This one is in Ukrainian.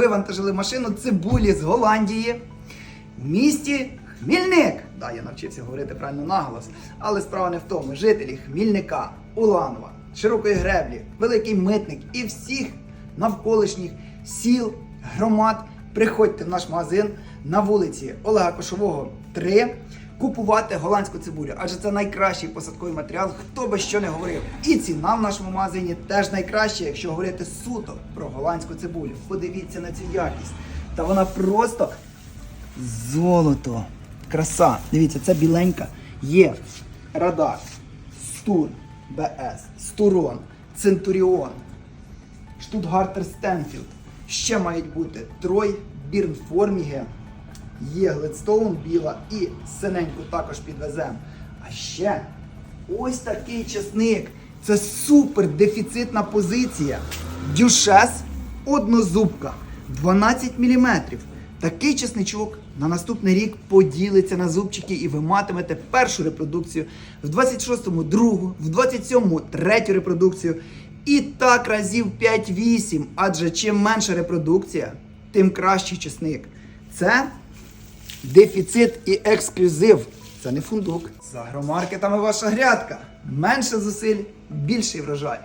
вивантажили машину цибулі з Голландії в місті Хмільник. Да, я навчився говорити правильно наголос. Але справа не в тому. Жителі Хмільника, Уланова, Широкої Греблі, Великий Митник і всіх навколишніх сіл, громад. Приходьте в наш магазин на вулиці Олега Кошового, 3 купувати голландську цибулю, адже це найкращий посадковий матеріал, хто би що не говорив. І ціна в нашому магазині теж найкраща, якщо говорити суто про голландську цибулю. Подивіться на цю якість. Та вона просто золото. Краса. Дивіться, це біленька. Є радар, Стур, БС, Стурон, Центуріон, Штутгартер Стенфілд. Ще мають бути Трой, Бірнформіге, є Гледстоун біла і синеньку також підвеземо. А ще ось такий часник. Це супер дефіцитна позиція. Дюшес однозубка 12 мм. Такий чесничок на наступний рік поділиться на зубчики, і ви матимете першу репродукцію, в 26-му другу, в 27-му третю репродукцію. І так разів 5-8, адже чим менша репродукція, тим кращий чесник. Це дефіцит і ексклюзив. Це не фундук. За агромаркетами ваша грядка. Менше зусиль, більший врожай.